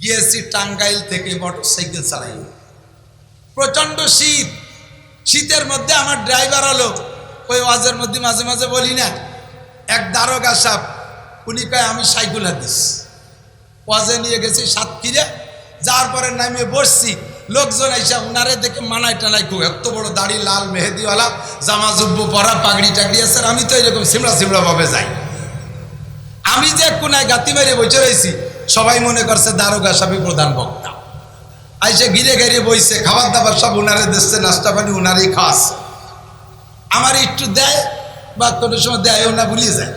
গিয়েছি টাঙ্গাইল থেকে motor cycle চালাই প্রচণ্ড শীত। শীতের মধ্যে আমার ড্রাইভার হলো ওই ওয়াজের মধ্যে মাঝে মাঝে বলি না, এক দারোগা সাপ উনি কয়, আমি সাইকেল হাদিস। ওয়াজে নিয়ে গেছি সাতক্ষীরে যার পরে নামিয়ে বসছি। লোকজন এসে উনারে দেখে মানায় টানায় খুব এত বড় দাড়ি, লাল মেহেদিওয়ালা, জামা জুব্ব পরা, পাগড়ি টাগড়ি আছে আমি তো এরকম সিমড়া সিমড়া ভাবে যাই। আমি যে কোনায় গাতি মেরে বসে রয়েছি সবাই মনে করছে দারোগা সাবি প্রধান বক্তা। আইসে ঘিরে ঘিরে বইছে, খাবার দাবার সব উনারে দিচ্ছে, নাস্তা পানি উনারই খাস আমার একটু দেয়, বা কোনো সময় দেয়ও না ভুলিয়ে যায়।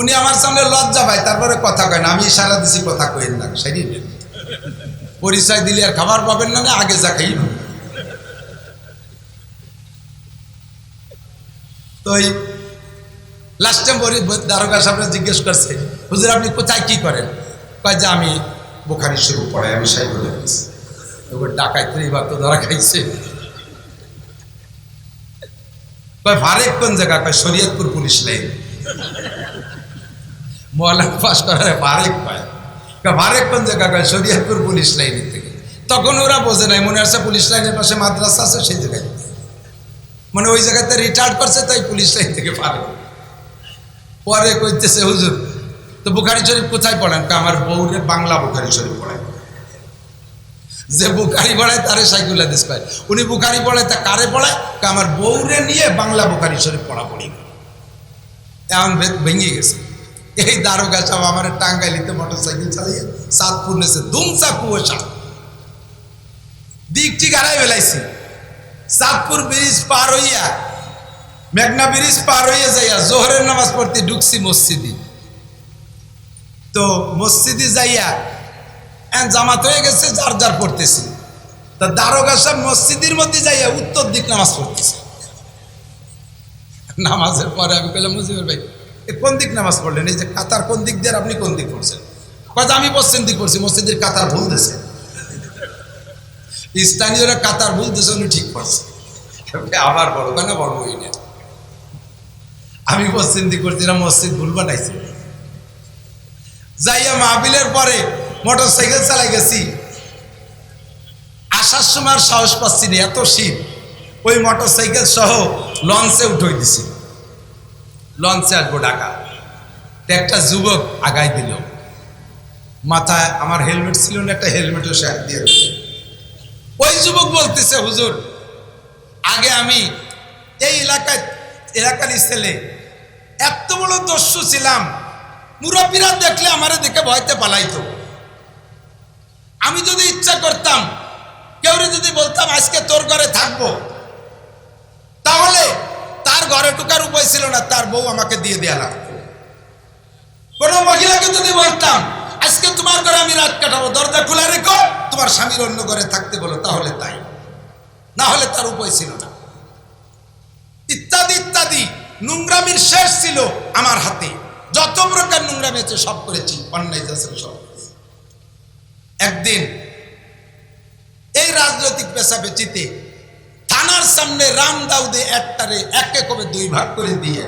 উনি আমার সামনে লজ্জা পায়, তারপরে কথা কয় না, আমি সারা দিছি, কথা কইেন না, সেটাই পরিচয় দিলে আর খাবার পাবেন না আগে যা খাই তো ওই লাস্টে বলি, দারোগা সামনে জিজ্ঞেস করছে হুজুর, আপনি কোথায় কি করেন? কয়, যে, আমি বোখারি শুরু পড়াই, আমি বলে গেছি ওর ডাকাইতে এবার তো ধরা খাইছে। কয় ভারেক কোন জায়গা? কয়, শরীয়তপুর পুলিশ লাইন। মহলা পাস করার ভারেক পায়। ভারেক কোন জায়গা? কয়, শরীয়তপুর পুলিশ লাইনের থেকে। তখন ওরা বোঝে নাই, মনে হচ্ছে পুলিশ লাইনের পাশে মাদ্রাসা আছে, সেই জায়গায়। মানে ওই জায়গাতে রিটায়ার্ড করছে, তাই পুলিশ লাইন থেকে পারে পরে কইতেছে, হুজুর তো বুখারি শরীফ কোথায় পড়েন? কা আমার বউরে বাংলা বুখারি শরীফ পড়ায়। যে বুখারি পড়ায়, তারে সাইকুল হাদিস পায় উনি বুখারি পড়ায়, তা কারে পড়ায়? কা আমার বউরে নিয়ে বাংলা বুখারি শরীফ পড়াপড়ি করে। এমন ভেদ ভেঙে গেছে। এই দারোগা সব আমার টাঙ্গাইলিতে মোটর সাইকেল চালিয়ে সাতপুর নেছে দুমসা কুয়াশা। দিক ঠিক হারাই বেলাইছি। সাতপুর ব্রিজ পার হইয়া, মেঘনা ব্রিজ পার হইয়া যাইয়া জোহরের নামাজ পড়তে ঢুকছি মসজিদি। তো মসজিদে যাইয়া জামাত হয়ে গেছে, যার যার পড়তেছি। তা দারোগা সব মসজিদের মধ্যে যাইয়া উত্তর দিক নামাজ পড়তেছে। নামাজের পরে আমি বললাম মুজিবুর ভাই, এ কোন দিক নামাজ পড়লেন? এই যে কাতার কোন দিক দিয়ে আপনি কোন দিক পড়ছেন? কথা আমি পশ্চিম দিক পড়ছি, মসজিদের কাতার ভুল দিছে। স্থানীয়রা কাতার ভুল দিছে উনি ঠিক পড়ছে আবার বড় কেন বড় হই না আমি পশ্চিম দিক করছি না মসজিদ ভুল বানাইছি। যাইয়া মাহবিলের পরে মোটর সাইকেল চালাই গেছি। আসার সময় সাহস পাচ্ছি না, এত শীত। ওই মোটর সাইকেল সহ লঞ্চে উঠে দিছি। লঞ্চে আসব ঢাকা। একটা যুবক আগাই দিল। মাথায় আমার হেলমেট ছিল না, একটা হেলমেটও সে দিয়ে ওই যুবক বলতেছে, হুজুর, আগে আমি এই এলাকায় এলাকারই ছেলে, এত বড় দস্যু ছিলাম মুরব্বীরা দেখলে আমার দেখে ভয়তে পালাইতো। আমি যদি ইচ্ছা করতাম কেউ যদি বলতাম, আজকে তোর ঘরে থাকব। তাহলে তার ঘরে ঢুকার উপায় ছিল না, তার বউ আমাকে দিয়ে দেয়া লাগতো। কোন মহিলাকে যদি বলতাম, আজকে তোমার ঘরে আমি রাত কাটাবো, দরজা খোলা রেখো, তোমার স্বামীর অন্য ঘরে থাকতে বলো, তাহলে তাই। না হলে তার উপায় ছিল না। ইত্যাদি ইত্যাদি নোংরামির শেষ ছিল আমার হাতে। যত প্রকার নোংরামি আছে, সব করেছি। অন্যায় যাচ্ছে সব একদিন এই রাজনৈতিক পেশাপেচিতে থানার সামনে রাম দাউদে একটারে একে কবে দুই ভাগ করে দিয়ে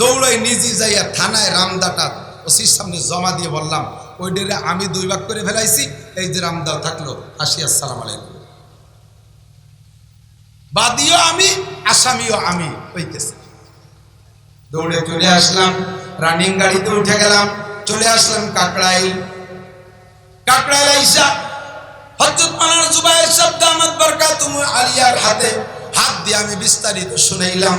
দৌড়াই নিজে যাইয়া থানায় রামদাটা ওসির সামনে জমা দিয়ে বললাম ওই ডেরে আমি দুই ভাগ করে ফেলাইছি, এই যে রামদাও থাকল, আসি, আসসালাম আলাইকুম। বাদীও আমি, আসামিও আমি, হইতেছে। দৌড়ে চলে আসলাম। রানিং গাড়িতে উঠে গেলাম, চলে আসলাম কাকড়াইল। কাকড়াইল আইসা হজরত মালানা জুবাইর শব্দ আহমদ বরকাতুম আলিয়ার হাতে হাত দিয়ে আমি বিস্তারিত শুনাইলাম।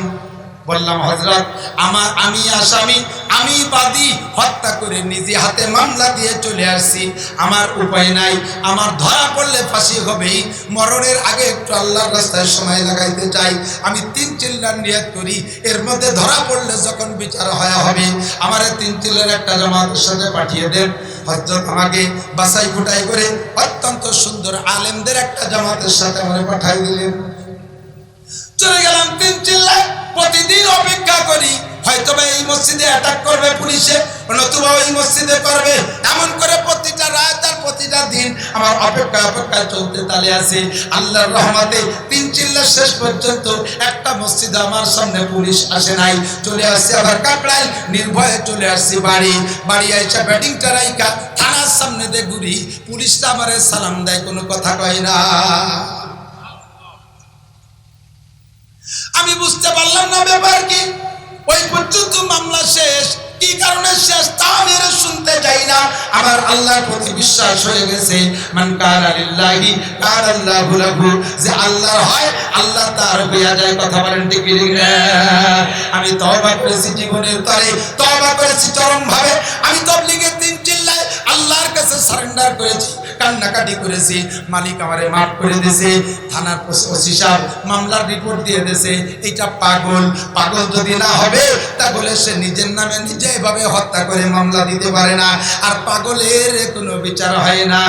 বললাম হজরত আমার আমি আসামি, আমি বাদী, হত্যা করে নিজে হাতে মামলা দিয়ে চলে আসছি। আমার উপায় নাই, আমার ধরা পড়লে ফাঁসি হবেই। মরণের আগে একটু আল্লাহর রাস্তায় সময় লাগাইতে চাই। আমি তিন চিল্লার নিয়ত করি, এর মধ্যে ধরা পড়লে যখন বিচার হয়ে হবে, আমার তিন চিল্লার একটা জামাতের সাথে পাঠিয়ে দেন। হজরত আমাকে বাসাই ফুটাই করে অত্যন্ত সুন্দর আলেমদের একটা জামাতের সাথে আমার পাঠাই দিলেন। চলে গেলাম তিন চিল্লায়। প্রতিদিন অপেক্ষা করি হয়তো বা এই মসজিদে অ্যাটাক করবে পুলিশে, নতুবা ওই মসজিদে করবে। এমন করে প্রতিটা রাত আর প্রতিটা দিন আমার অপেক্ষা অপেক্ষা চলতে তালে আছে। আল্লাহর রহমতে তিন চিল্লার শেষ পর্যন্ত একটা মসজিদে আমার সামনে পুলিশ আসে নাই। চলে আসছে আবার কাকড়াই নির্ভয়ে চলে আসছি বাড়ি। বাড়ি আইসা ব্যাটিং টারাইকা থানা থানার সামনে দিয়ে ঘুরি। পুলিশটা আমারে সালাম দেয়, কোনো কথা কয় না। আমি বুঝতে পারলাম না ব্যাপার কি। ওই পর্যন্ত মামলা শেষ, কি কারণে শেষ তা আমি শুনতে যাই না। আমার আল্লাহর প্রতি বিশ্বাস হয়ে গেছে, মান কারা লিল্লাহি কারা আল্লাহু লাহু। যে আল্লাহর হয়, আল্লাহ তার হইয়া যায়, কথা বলেন ঠিক না? আমি তওবা করেছি জীবনের তরে, তওবা করেছি চরম ভাবে আমি তবলিগের দিন চিল্লায় আল্লাহর কাছে সারেন্ডার করেছি। কান্নাকাটি করেছি, মালিক আমারে মাফ করে দিয়েছে, থানার ওসি সাহেব মামলার রিপোর্ট দিয়ে দিয়েছে এটা পাগল পাগল যদি না হবে, তাহলে সে নিজের নামে নিজে এভাবে হত্যা করে মামলা দিতে পারে না। আর পাগলের কোনো বিচার হয় না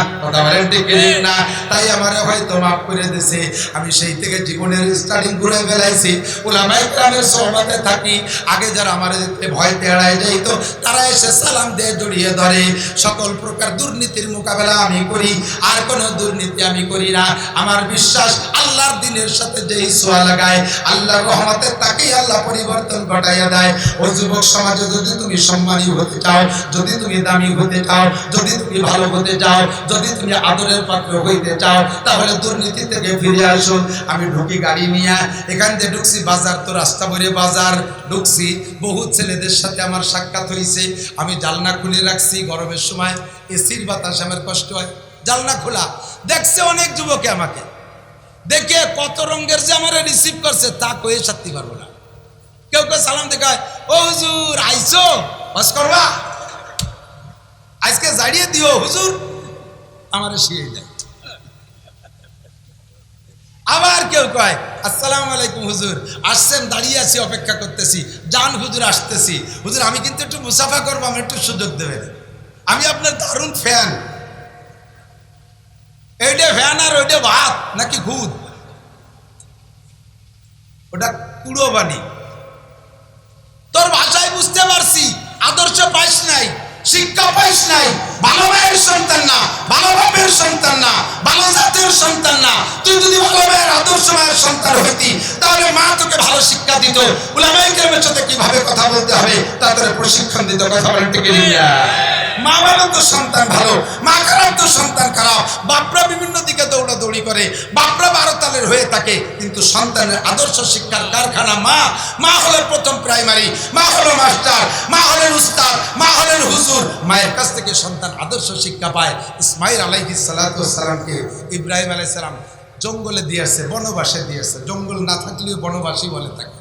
না? তাই আমারে হয়তো মাফ করে দিয়েছে। আমি সেই থেকে জীবনের স্টার্টিং ঘুরে বেলাইছি ওলামাই গ্রামের সহমতে থাকি। আগে যারা আমার ভয়তে এড়ায় যাইতো, তারা এসে সালাম দিয়ে জড়িয়ে ধরে। সকল প্রকার দুর্নীতির মোকাবেলা আমি করি, আর কোনো দুর্নীতি আমি করি না। আমার বিশ্বাস আল্লাহর দিনের সাথে যেই সোয়া লাগায়, আল্লাহর রহমতে তাকেই আল্লাহ পরিবর্তন ঘটাইয়া দেয়। ও যুবক সমাজে যদি তুমি সম্মানী হতে চাও, যদি তুমি দামি হতে চাও, যদি তুমি ভালো হতে চাও, যদি তুমি আদরের পাত্র হইতে চাও, তাহলে দুর্নীতি থেকে ফিরে আসো আমি ঢুকি গাড়ি নিয়ে, এখান থেকে ঢুকছি বাজার, তো রাস্তা বলে বাজার। ঢুকছি, বহু ছেলেদের সাথে আমার সাক্ষাৎ হয়েছে আমি জালনা খুলে রাখছি গরমের সময়, এসির বাতাস আমার কষ্ট হয়। জালনা খোলা। দেখছে অনেক যুবকে আমাকে। দেখে কত রঙের যে আমার রিসিভ করছে, তা কয়ে সাথে পারব না। কেউ কেউ সালাম দেখায় ও হুজুর আইসো বাস করবা? আজকে জাড়িয়ে দিও, হুজুর। আমার শিয়ে দেয়। আবার কেউ কয়, আসসালামু আলাইকুম হুজুর, আসছেন, দাঁড়িয়ে আছি, অপেক্ষা করতেছি। যান হুজুর, আসতেছি। হুজুর, আমি কিন্তু একটু মুসাফা করব, আমার একটু সুযোগ দেবেন। আমি আপনার দারুণ ফ্যান এইটা ফ্যান আর ওইটা ভাত, নাকি খুদ? ওটা কুড়ো বাণী। তোর ভাষায় বুঝতে পারছি, আদর্শ পাইস নাই, শিক্ষা পাইস নাই, ভালো মায়ের সন্তান না, ভালো বাপের সন্তান না, ভালো জাতের সন্তান না। তুই যদি ভালো মায়ের আদর্শ মায়ের সন্তান হইতি, তাহলে মা তোকে ভালো শিক্ষা দিত। উলামাই গ্রামের সাথে কীভাবে কথা বলতে হবে তাদের প্রশিক্ষণ দিত। কথা ঠিক না মা বাবার তো সন্তান ভালো মা খারাপ তো সন্তান খারাপ। বাপরা বিভিন্ন দিকে দৌড়াদৌড়ি করে, বাপরা বারো তালের হয়ে থাকে, কিন্তু সন্তানের আদর্শ শিক্ষার কারখানা মা মা হলেন প্রথম প্রাইমারি, মা হলো মাস্টার, মা হলেন উস্তাদ, মা হলেন হুজুর। মায়ের কাছ থেকে সন্তান আদর্শ শিক্ষা পায়। ইসমাইল আলাইহিস সালামকে ইব্রাহিম আলাইহিস সালাম জঙ্গলে দিয়েছে বনবাসে দিয়েছে জঙ্গল না থাকলেও বনবাসী বলে থাকে।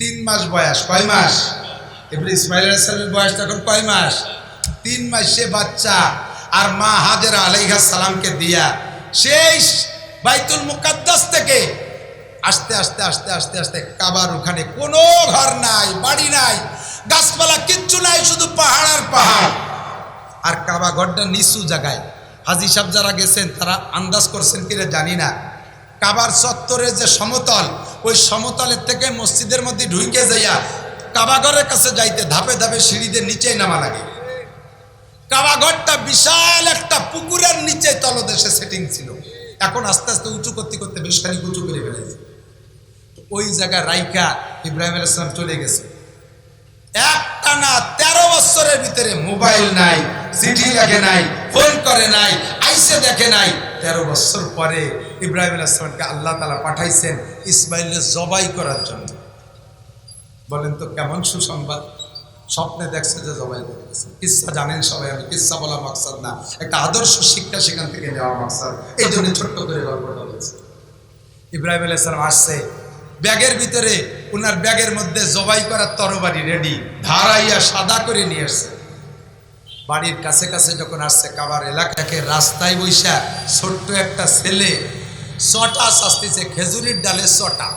তিন মাস বয়স, কয় মাস? এবার ইসমাইল আলাইসালামের বয়স তখন কয় মাস? তিন মাস বাচ্চা আর মা হাজেরা আলাইহা সালামকে দিয়া সেই বাইতুল মুকাদ্দাস থেকে আস্তে আস্তে আস্তে আস্তে আস্তে কাবার ওখানে কোনো ঘর নাই, বাড়ি নাই, গাছপালা কিচ্ছু নাই, শুধু পাহাড় আর পাহাড়। আর কাবা ঘরটা নিচু জায়গায়। হাজি সাহেব যারা গেছেন, তারা আন্দাজ করছেন কিনা জানি না। কাবার চত্বরের যে সমতল, ওই সমতলের থেকে মসজিদের মধ্যে ঢুকে যাইয়া কাবাঘরের কাছে যাইতে ধাপে ধাপে সিঁড়িতে নিচেই নামা লাগে। কাবাঘরটা বিশাল একটা পুকুরের নিচে তলদেশে সেটিং ছিল। এখন আস্তে আস্তে উঁচু করতে করতে বেশ খানিক উঁচু করে ফেলেছে। ওই জায়গায় রাইকা ইব্রাহিম আলাইসলাম চলে গেছে। একটা না তেরো বছরের ভিতরে মোবাইল নাই, চিঠি লেখে নাই, ফোন করে নাই, আইসে দেখে নাই। তেরো বছর পরে ইব্রাহিম আলাইসলামকে আল্লাহ তালা পাঠাইছেন ইসমাইলের জবাই করার জন্য। বলেন তো কেমন সুসংবাদ? স্বপ্নে দেখছে যে জবাই করতেছে। কিসা জানেন সবাই আমি, কিসা বলা মাকসাদ না। একটা আদর্শ শিক্ষা সেখান থেকে নেওয়া মাকসাদ। এই জন্য ছোট্ট করে গল্পটা বলছে। ইব্রাহিম আলাইসালাম আসছে, ব্যাগের ভিতরে ওনার ব্যাগের মধ্যে জবাই করার তরবারি রেডি ধারাইয়া সাদা করে নিয়ে আসছে। বাড়ির কাছে কাছে যখন আসছে, কাবার এলাকাকে রাস্তায় বৈশা ছোট্ট একটা ছেলে চটা শাস্তিছে, খেজুরির ডালে চটা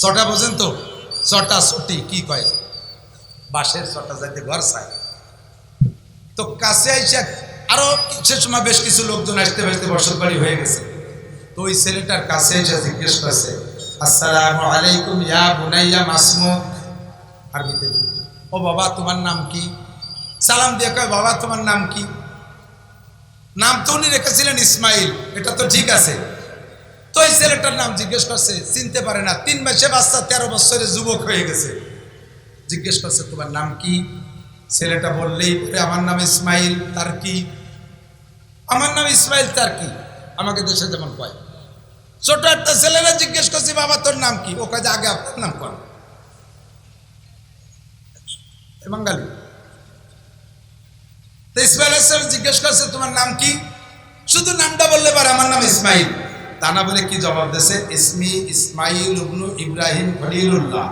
চটা বোঝেন তো? চটা ছুটি, কি কয়? বাঁশের চটা যাইতে ঘর চায়। তো কাছে আইসা আরও সে সময় বেশ কিছু লোকজন আসতে আসতে বসত বাড়ি হয়ে গেছে। তো ওই ছেলেটার কাছে এসে জিজ্ঞেস করছে, আসসালামু আলাইকুম ইয়া বুনাইয়া মাসমুক আরবিতে ও বাবা, তোমার নাম কি? সালাম দিয়ে কয়, বাবা, তোমার নাম কি? নাম তো উনি রেখেছিলেন ইসমাইল, এটা তো ঠিক আছে। তো এই ছেলেটার নাম জিজ্ঞেস করছে, চিনতে পারে না, তিন মাসে বাচ্চা তেরো বছরের যুবক হয়ে গেছে। জিজ্ঞেস করছে, তোমার নাম কি? ছেলেটা বললেই পরে আমার নাম ইসমাইল, তার কি? আমার নাম ইসমাইল, তার কি? আমাকে দেশে যেমন কয়। ছোট একটা ছেলেরা জিজ্ঞেস করছি, বাবা, তোর নাম কি? ও কাজে আগে আপনার নাম কর তো ইসমাইল ইসলাম জিজ্ঞেস করছে, তোমার নাম কি? শুধু নামটা বললে পারে, আমার নাম ইসমাইল। তা না বলে কি জবাব দিয়েছে ইসমি ইসমাইল উবনু ইব্রাহিম খলিলুল্লাহ।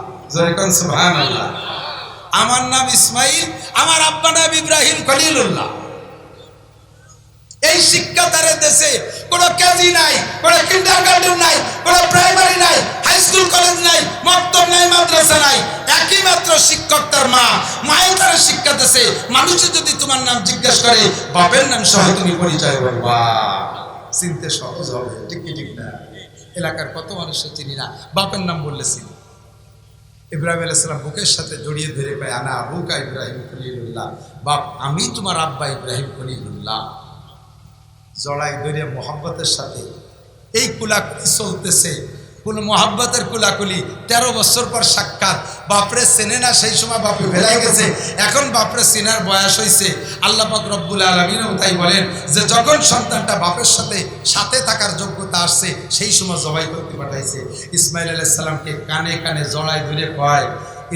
আমার নাম ইসমাইল, আমার আব্বা নাম ইব্রাহিম খলিলুল্লাহ। এই শিক্ষা তার দেশে কোনো কেজি নাই, কোনো কিন্ডার গার্ডেন নাই, কোনো প্রাইমারি নাই হাই স্কুল কলেজ নাই, মক্তব নাই, মাদ্রাসা নাই। একই মাত্র শিক্ষক তার মা। মায়ের তারা শিক্ষা দেশে মানুষে যদি তোমার নাম জিজ্ঞেস করে, বাপের নাম সহ তুমি পরিচয় চিনতে সহজ হবে, ঠিক ঠিক না? এলাকার কত মানুষের চিনি না? বাপের নাম বললে চিনি। ইব্রাহিম আলাইসালাম বুকের সাথে জড়িয়ে ধরে পাই আনা আবুকা ইব্রাহিম খলিলুল্লাহ, বাপ, আমি তোমার আব্বা ইব্রাহিম খলিলুল্লাহ। জড়াই ধরে মোহাম্মতের সাথে, এই কুলাকুলি চলতেছে কোন মোহাব্বতের কুলাকুলি। তেরো বছর পর সাক্ষাৎ। বাপরে চেনে না সেই সময় বাপে ভেলাই গেছে। এখন বাপরে চেনার বয়স হয়েছে পাক রব্বুল আলমিনও তাই বলেন যে, যখন সন্তানটা বাপের সাথে সাথে থাকার যোগ্যতা আসছে, সেই সময় জবাই করতে পাঠাইছে। ইসমাইল আলাইসাল্লামকে কানে কানে জড়াই ধরে কয়,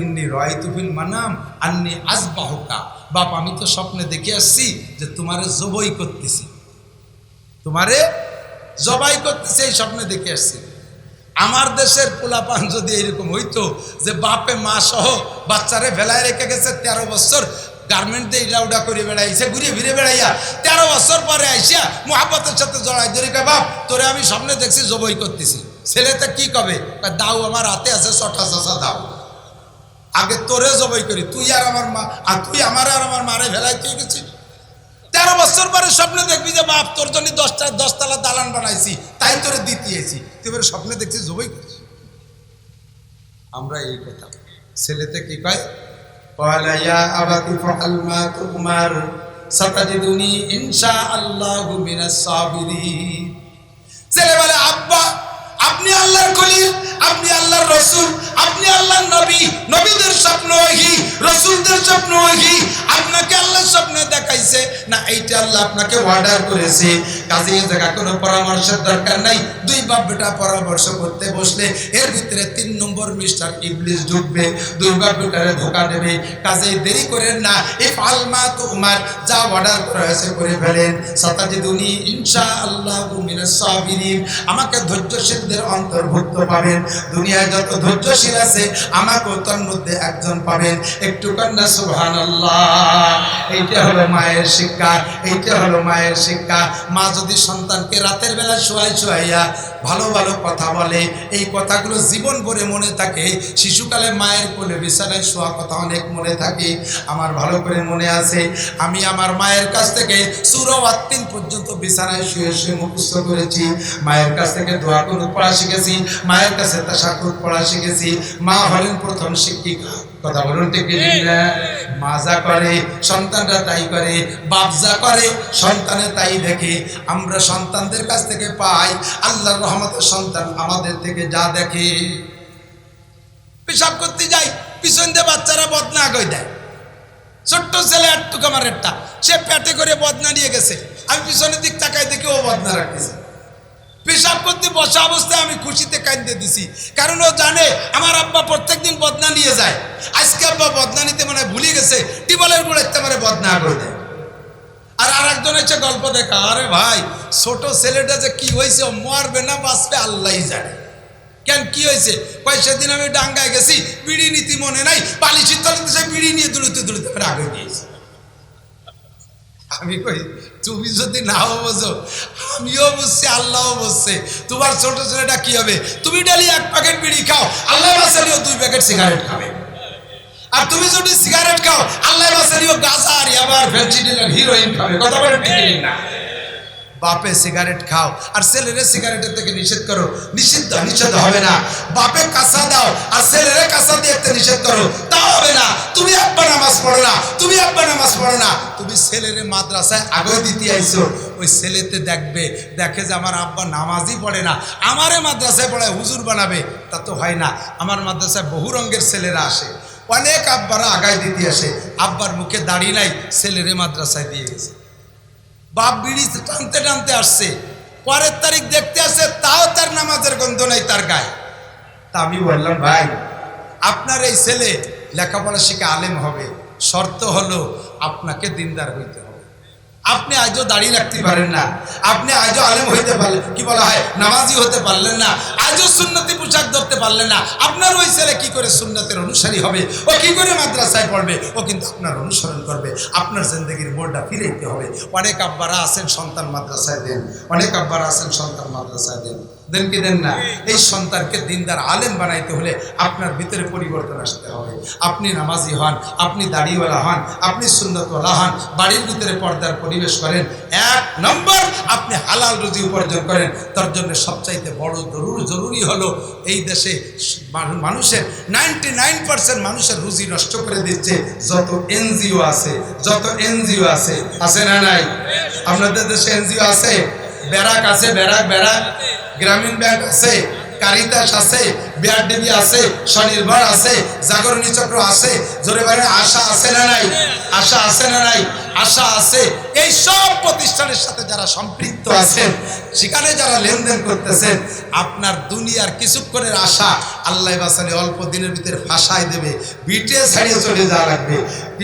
ইন্নি রয় তুফিল মানাম, আন্নি আজ আজবাহকা বাপ, আমি তো স্বপ্নে দেখে আসছি যে, তোমারে জবই করতেছি। তোমারে জবাই করতেছে, এই স্বপ্নে দেখে আসছি। আমার দেশের পোলাপান যদি এরকম হইতো যে বাপে মা সহ বাচ্চারে ভেলায় রেখে গেছে তেরো বছর গার্মেন্ট দিয়ে ইলা উডা করে বেড়াইছে ঘুরে ফিরে বেড়াইয়া তেরো বছর পরে আইসা মোহাব্বতের সাথে জড়াই ধরে কয়, বাপ তোরে আমি স্বপ্নে দেখছি জবই করতেছি। ছেলেতে কি কবে? দাও আমার হাতে আছে ছটা চাষা দাও। আগে তোরে জবই করি তুই আর আমার মা আর তুই আমার আর আমার মারে ভেলাই তুই গেছিস? তেরো বছর পরে স্বপ্নে দেখবি যে, বাপ, তোর জন্য দশটা, দশতলা দালান বানাইছি, তাই তোর দিতেছি তুই এবার স্বপ্নে দেখছি জবই করছি আমরা এই কথা ছেলেতে কি পাই ছেলে বলে, আব্বা আপনি আল্লাহর খলিল, আপনি আল্লাহর রসুল, আপনি আল্লাহর নবী, নবীদের স্বপ্ন ওহি, রসুলদের স্বপ্ন ওহি। আপনাকে আল্লাহ স্বপ্নে দেখাইছে, না এইটা আল্লাহ আপনাকে অর্ডার করেছে। কাজে এই জায়গা কোনো পরামর্শের দরকার নাই। দুই বাপ বেটা পরামর্শ করতে বসলে এর ভিতরে তিন নম্বর মিস্টার ইবলিস ঢুকবে, দুই বাপ বেটারে ধোকা দেবে। কাজে দেরি করেন না এই পালমা তো উমার, যা অর্ডার করা হয়েছে করে ফেলেন। সাতাজিদুনি ইনশা আল্লাহ মিনাস সাবিরিন। আমাকে ধৈর্যশীলদের অন্তর্ভুক্ত পাবেন দুনিয়ায় যত ধৈর্যশীল আছে, আমাকেও তার মধ্যে একজন পাবেন একটু কন্যা সুবহান এইটা হলো মায়ের শিক্ষা, এইটা হলো মায়ের শিক্ষা। মা যদি সন্তানকে রাতের বেলা শোয়াই শোয়াইয়া ভালো ভালো কথা বলে, এই কথাগুলো জীবন ভরে মনে থাকে। শিশুকালে মায়ের কোলে বিছানায় শোয়া কথা অনেক মনে থাকে। আমার ভালো করে মনে আছে, আমি আমার মায়ের কাছ থেকে সুর আত্মিন পর্যন্ত বিছানায় শুয়ে শুয়ে মুখস্থ করেছি। মায়ের কাছ থেকে দোয়া করে পড়া শিখেছি, মায়ের কাছে তাসাকুত পড়া শিখেছি, মা হলেন প্রথম শিক্ষিকা। কথা বলুন ঠিক না? মা যা করে, সন্তানরা তাই করে, বাপ যা করে, সন্তানে তাই দেখে। আমরা সন্তানদের কাছ থেকে পাই, আল্লাহর রহমতের সন্তান আমাদের থেকে যা দেখে। পেশাব করতে যাই, পিছন দিয়ে বাচ্চারা বদনা আগে দেয়? ছোট্ট ছেলে একটু আমার সে পেটে করে বদনা নিয়ে গেছে। আমি পিছনের দিক তাকাই দেখি ও বদনা রাখতেছে। পেশাব করতে, বসা অবস্থায় আমি খুশিতে কান্দে দিছি। কারণ ও জানে আমার আব্বা প্রত্যেকদিন বদনা নিয়ে যায়। আজকে আব্বা বদনা নিতে মানে ভুলে গেছে, টিবলের গুড়াইতে পারে বদনা করে দেয়। আর আর একজন এসে গল্প দেখা, আরে ভাই, ছোট ছেলেটা যে কি হয়েছে মরবে না, বাঁচবে আল্লাহই জানে। কেন কি হয়েছে? কয়, সেদিন আমি ডাঙ্গায় গেছি, বিড়ি নীতি মনে নাই তলাতে সে বিড়ি নিয়ে দুলুতে দুলুতে আগে দিয়েছে আমি কই, তুমি যদি নাও বোঝো, আমিও বুঝছি আল্লাহও বসছে। তোমার ছোট ছেলেটা কি হবে? তুমি ডালি এক প্যাকেট বিড়ি খাও আল্লাহ বাসারিও দুই প্যাকেট সিগারেট খাবে। আর তুমি যদি সিগারেট খাও আল্লাহ বাসারিও গাছ আর আবার ভেজিটেবল হিরোইন খাবে। কথা বলে না বাপে সিগারেট খাও আর ছেলেরে সিগারেটের থেকে নিষেধ করো। নিষিদ্ধ নিষেধ হবে না। বাপে কাঁচা দাও আর ছেলেরে কাঁচা দিয়ে নিষেধ করো। তা হবে না। তুমি আব্বা নামাজ পড়ো না। তুমি আব্বা নামাজ পড়ো না। তুমি ছেলেরে মাদ্রাসায় আগে দিতে আইছো। ওই ছেলেতে দেখবে, দেখে যে আমার আব্বা নামাজই পড়ে না। আমারে মাদ্রাসায় পড়ায় হুজুর বানাবে। তা তো হয় না। আমার মাদ্রাসায় বহু রঙের ছেলেরা আসে। অনেক আব্বারা আগায় দিতে আসে। আব্বার মুখে দাড়ি নাই, ছেলেরে মাদ্রাসায় দিয়ে গেছে। বাপ বিড়ি টানতে টানতে আসছে। পরের তারিখ দেখতে আসে, তাও তার নামাজের গন্ধ নেই তার গায়ে। তা আমি বললাম, ভাই, আপনার এই ছেলে লেখাপড়া শিখে আলেম হবে। শর্ত হলো আপনাকে দিনদার হইতে আপনি আজও দাঁড়িয়ে রাখতে পারেন না। আপনি আজও আলেম হইতে পারলেন কি বলা হয়? নামাজি হতে পারলেন না। আজও সুন্নতি পোশাক ধরতে পারলেন না। আপনার ওই ছেলে কি করে সুন্নতের অনুসারী হবে? ও কি করে মাদ্রাসায় পড়বে? ও কিন্তু আপনার অনুসরণ করবে। আপনার জিন্দগির মোড়টা ফিরে হবে। অনেক আব্বারা আছেন সন্তান মাদ্রাসায় দেন। অনেক আব্বারা আছেন সন্তান মাদ্রাসায় দেন। দেন কি দেন না। এই সন্তানকে দিনদার আলেম বানাইতে হলে আপনার ভিতরে পরিবর্তন আসতে হবে। আপনি নামাজি হন, আপনি দাড়িওয়ালা হন, আপনি সুন্নতওয়ালা হন, বাড়ির ভিতরে পর্দার পরিবেশ করেন। এক নম্বর, আপনি হালাল রুজি উপার্জন করেন। তার জন্য সবচাইতে বড় জরুরি জরুরি হলো এই দেশে মানুষের নাইনটি নাইন পার্সেন্ট মানুষের রুজি নষ্ট করে দিচ্ছে। যত এনজিও আছে, যত এনজিও আছে আছে না নাই? আপনাদের দেশে এনজিও আছে? ব্যারাক আছে, ব্যারাক ব্যারাক। গ্রামীণ ব্যাংক আছে, কারিতাস আছে বিআরডিবি আছে, স্বনির্ভর আছে, জাগরণী চক্র আছে, জোরে বাইরে আশা আছে না নাই? আশা আছে না নাই? আশা আছে। এই সব প্রতিষ্ঠানের সাথে যারা সম্পৃক্ত আছেন সেখানে যারা লেনদেন করতেছেন, আপনার দুনিয়ার কিছুক্ষণের আশা আল্লাহ বাসালে অল্প দিনের ভিতরে ফাঁসাই দেবে বিটে ছাড়িয়ে চলে যাওয়া লাগবে।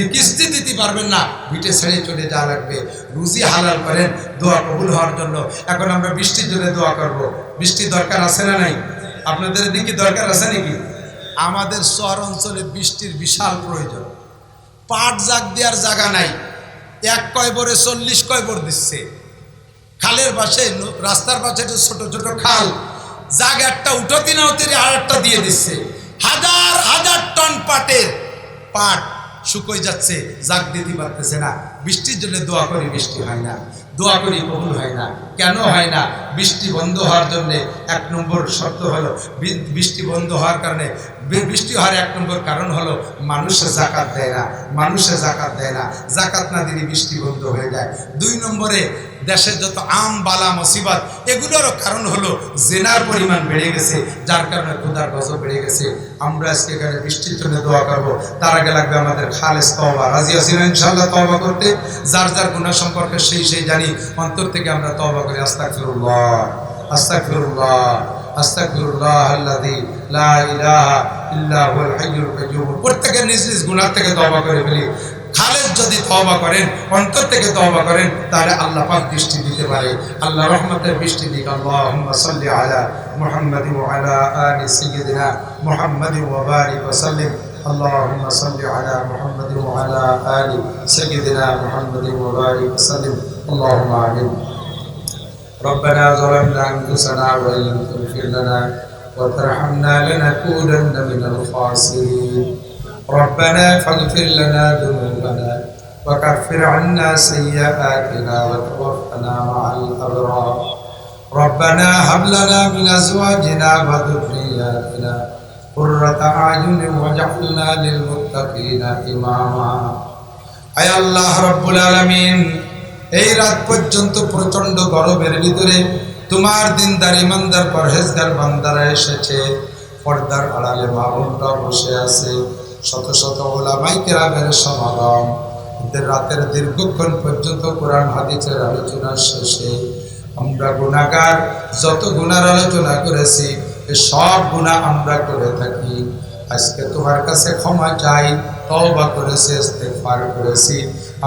কিস্তি দিতে পারবেন না। বিটে ছেড়ে চলে যাওয়া লাগবে। রুজি হালাল করেন, দোয়া কবুল হওয়ার জন্য। এখন আমরা বৃষ্টির জন্য দোয়া করব। বৃষ্টি দরকার আছে না নাই? আপনাদের এদিকে দরকার আছে নাকি? আমাদের শহর অঞ্চলে বৃষ্টির বিশাল প্রয়োজন। পাট জাগ দেওয়ার জায়গা নাই। এক কয়বরে চল্লিশ কয়বর দিচ্ছে। খালের পাশে রাস্তার পাশে ছোট ছোট খাল, জাগ একটা উঠতি না হতে আর একটা দিয়ে দিচ্ছে। হাজার হাজার টন পাটের পাট শুকোয় যাচ্ছে, জাগ দিতে পারতেছে না। বৃষ্টির জন্য দোয়া করি, বৃষ্টি হয় না। দোয়া করি, কবুল হয় না। কেন হয় না? বৃষ্টি বন্ধ হওয়ার জন্যে এক নম্বর শর্ত হলো বৃষ্টি বন্ধ হওয়ার কারণে বৃষ্টি হওয়ার এক নম্বর কারণ হলো, মানুষে জাকাত দেয় না। মানুষে জাকাত দেয় না। জাকাত না দিলে বৃষ্টি বন্ধ হয়ে যায়। দুই নম্বরে দেশের যত আম, বালা, মুসিবত, এগুলোরও কারণ হলো জেনার পরিমাণ বেড়ে গেছে, যার কারণে ক্ষুধার গজব বেড়ে গেছে। আমরা আজকে এখানে বৃষ্টির জন্য দোয়া করব। তার আগে লাগবে আমাদের খালেস তওবা। রাজি না ইনশাল্লাহ তওবা করতে? যার যার গুণা সম্পর্কে সেই সেই জানি। অন্তর থেকে আমরা তওবা করি। আস্তাগফিরুল্লাহ আস্তাগফিরুল্লাহ আস্তাগফিরুল্লাহ আল্লাযী লা ইলাহা ইল্লা হুয়াল হাইয়ুল কাইয়্যুম। প্রত্যেকে নিজ নিজ গুনাহ থেকে তওবা করে ফেলি। যদি তওবা করেন অন্তর থেকে তওবা করেন তাহলে আল্লাহ পাক দৃষ্টি দিতে পারে আল্লাহ রহমতের বৃষ্টি দিক আল্লাহুম্মা সাল্লি আলা মুহাম্মাদি ওয়া আলা আলি সাইয়্যিদিনা মুহাম্মাদি ওয়া বারিক ওয়া সাল্লিম اللهم صل على محمد وعلى آل سيدنا محمد وبارك وسلم اللهم آمين ربنا ظلمنا أنفسنا وإن لم تغفر لنا وترحمنا لنكونن من الخاسرين ربنا فاغفر لنا ذنوبنا وكفر عنا سيئاتنا وتوفنا مع الأبرار ربنا هب لنا من أزواجنا وذرياتنا قرة أعين واجعلنا للمتقين إماما আয় আল্লাহ রব্বুল আলামিন এই রাত পর্যন্ত প্রচন্ড গরমের ভিতরে তোমার দিনদার ইমানদার পরহেজগার বান্দারা এসেছে পর্দার আড়ালে মা বোনরা বসে আছে শত শত ওলামাই কেরামের সমাগম। রাতের দীর্ঘক্ষণ পর্যন্ত কোরআন হাদিসের আলোচনা শেষে আমরা গুণাগার যত গুণার আলোচনা করেছি সব গুণা আমরা করে থাকি। আজকে তোমার কাছে ক্ষমা চাই, তওবা করেছি, ইস্তেগফার করেছি।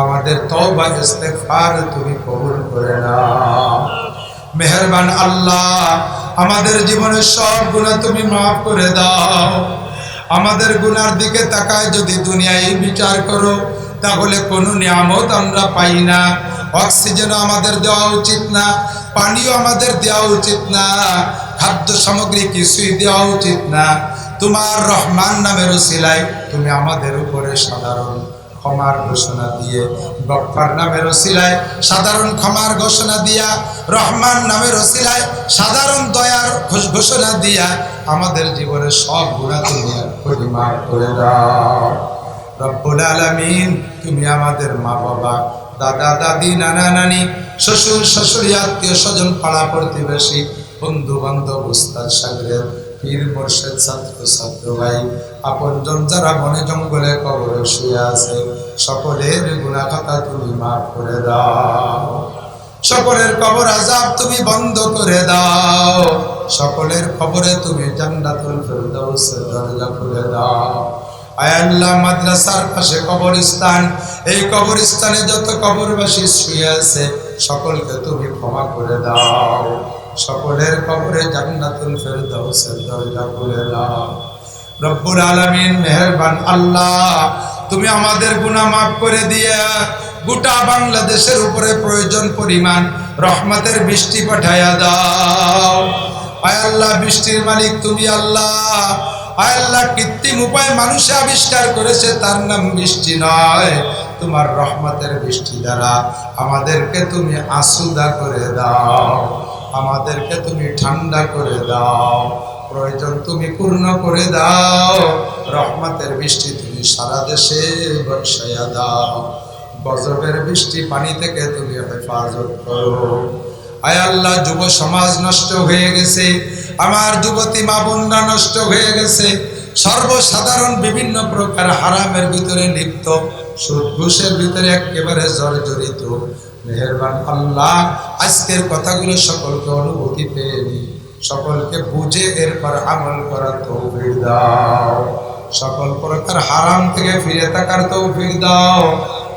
আমাদের তওবা, ইস্তেগফার তুমি কবুল করে নাও। মেহেরবান আল্লাহ, আমাদের জীবনের সব গুণা তুমি মাফ করে দাও। আমাদের গুনার দিকে তাকায় যদি দুনিয়ায় বিচার করো, তাহলে কোনো নিয়ামত আমরা পাই না। অক্সিজেনও আমাদের দেওয়া উচিত না, পানিও আমাদের দেওয়া উচিত না, খাদ্য সামগ্রী কিছুই দেওয়া উচিত না। তোমার রহমান নামেরও সিলাই তুমি আমাদের উপরে সাধারণ। ক্ষমার ঘোষণা দিয়ে গফার নামের ওসিলায় সাধারণ ক্ষমার ঘোষণা দিয়া, রহমান নামের ওসিলায় সাধারণ দয়ার ঘোষ- ঘোষণা দিয়া আমাদের জীবনের সব গুণা তুমি পরিমাপ করে দাও। রব্বুল আলামিন, তুমি আমাদের মা বাবা দাদা, দাদি, নানা, নানি, শ্বশুর, শাশুড়ি, আত্মীয় স্বজন পাড়া প্রতিবেশী বন্ধু বান্ধব উস্তাদ সাগরের পীর মোর্শেদ ছাত্র ছাত্র ভাই আপনজন যারা বনে জঙ্গলে কবরে শুয়ে আছে, সকলের গুণা খাতা তুমি মাফ করে দাও। সকলের কবর আজাব তুমি বন্ধ করে দাও। সকলের কবরে তুমি জান্নাতুল ফেরদাউসের দরজা খুলে দাও। আয় আল্লাহ, মাদ্রাসার পাশে কবরস্থান। এই কবরস্থানে যত কবরবাসী শুয়ে আছে, সকলকে তুমি ক্ষমা করে দাও। সকলের কবরে জান্নাতুল ফেরদাউসের দরজা খুলে দাও। রব্বুল আলামিন, মেহেরবান আল্লাহ, তুমি আমাদের গুনাহ মাফ করে দিয়ে গোটা বাংলাদেশের উপরে প্রয়োজন পরিমাণ রহমতের বৃষ্টি পাঠায়া দাও। আয় আল্লাহ, বৃষ্টির মালিক তুমি আল্লাহ। আয় আল্লাহ, কৃত্রিম উপায় মানুষে আবিষ্কার করেছে, তার নাম বৃষ্টি নয়, তোমার রহমতের বৃষ্টি দ্বারা আমাদেরকে তুমি আসুদা করে দাও। আমাদেরকে তুমি ঠান্ডা করে দাও। প্রয়োজন তুমি পূর্ণ করে দাও। রহমতের বৃষ্টি তুমি সারা দেশে বর্ষাইয়া দাও। গজবের বৃষ্টি পানি থেকে তুমি হেফাজত করো। আয় আল্লাহ, যুব সমাজ নষ্ট হয়ে গেছে। আমার যুবতী মা বোনরা নষ্ট হয়ে গেছে। সর্বসাধারণ বিভিন্ন প্রকার হারামের ভিতরে লিপ্ত সুদ ঘুষের ভিতরে একেবারে জর্জরিত। মেহেরবান আল্লাহ, আজকের কথাগুলো সকলকে অনুভূতি পেয়ে সকলকে বুঝে এরপর আমল করার তৌফিক দাও। সকল প্রকার হারাম থেকে ফিরে থাকার তৌফিক দাও।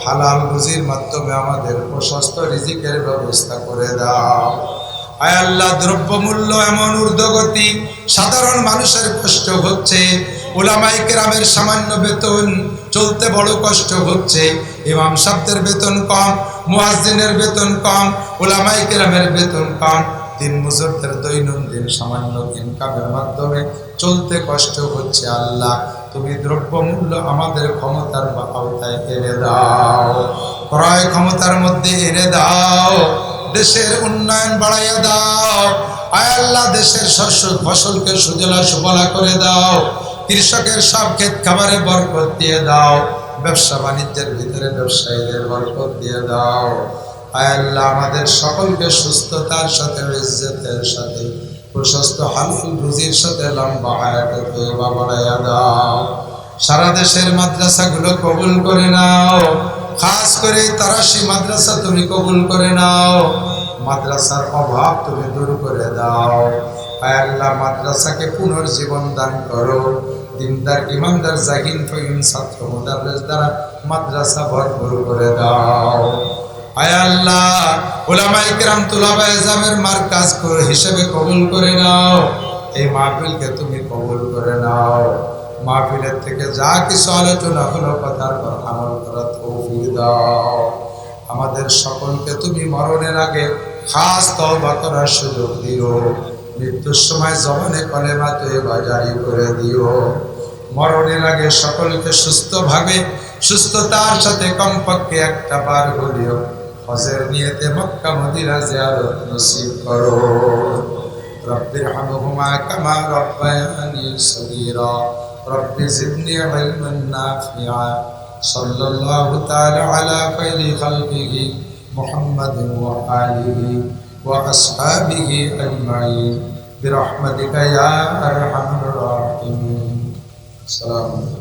হালাল রুজির মাধ্যমে আমাদের প্রশস্ত রিজিকের ব্যবস্থা করে দাও। আয় আল্লাহ, দ্রব্যমূল্য এমন ঊর্ধ্বগতি, সাধারণ মানুষের কষ্ট হচ্ছে ওলামাই কেরামের সামান্য বেতন, চলতে বড় কষ্ট হচ্ছে, ইমাম সাহেবদের বেতন কম মুয়াজ্জিনের বেতন কম ওলামাই কেরামের বেতন কম। তিন মুজুরদের দৈনন্দিন সামান্য ইনকামের মাধ্যমে চলতে কষ্ট হচ্ছে আল্লাহ। তুমি দ্রব্যমূল্য আমাদের ক্ষমতার আওতায় এনে দাও। ক্রয় ক্ষমতার মধ্যে এনে দাও। দেশের উন্নয়ন বাড়াইয়া দাও। আয় আল্লাহ, দেশের শস্য ফসলকে সুজলা সুফলা করে দাও। কৃষকের সব ক্ষেত খাবারে বরকত দিয়ে দাও। ব্যবসা বাণিজ্যের ভিতরে ব্যবসায়ীদের বরকত দিয়ে দাও। আয় আল্লাহ, আমাদের সকলকে সুস্থতার সাথে, ইজ্জতের সাথে, প্রশস্ত হালুল রুজির সাথে লম্বা হায়াতে বাড়াইয়া দাও। সারা দেশের মাদ্রাসাগুলো কবুল করে নাও। খাস করে তারা তারাশি মাদ্রাসা তুমি কবুল করে নাও। মাদ্রাসার অভাব তুমি দূর করে দাও। আয় আল্লাহ, মাদ্রাসাকে পুনর্জীবন দান করো। দিনদার ইমানদার জাহিন ফহিম ছাত্র মুদাররেস দ্বারা মাদ্রাসা ভরপুর করে দাও। আয় আল্লাহ ওলামাই কিরাম তুলাবাই জামের মার্কাজ করে হিসেবে কবুল করে নাও। এই মাহফিলকে তুমি কবুল করে নাও। মাহফিলের থেকে যা কিছু আলোচনা হলো কথার পর আমল করা তৌফিক দাও। আমাদের সকলকে তুমি মরণের আগে খাস তওবা করার সুযোগ দিও। মৃত্যুর সময় জবানে কলেমা তুই বাজারি করে দিও। মরণের আগে সকলকে সুস্থভাবে সুস্থতার সাথে কমপক্ষে একটা বার হলিও হজের নিয়েতে মক্কা মদিনা জিয়ারত নসিব করো রব্বির হামহুমা কামা রব্বায়ানি সগীরা রব্বি জিদনি ইলমান নাফিআ সাল্লাল্লাহু তাআলা আলা খাইরি খালকিহি মুহাম্মাদিন ওয়া আলিহি ওয়া আসহাবিহি আজমাইন برحمتك يا أرحم الراحمين السلام عليكم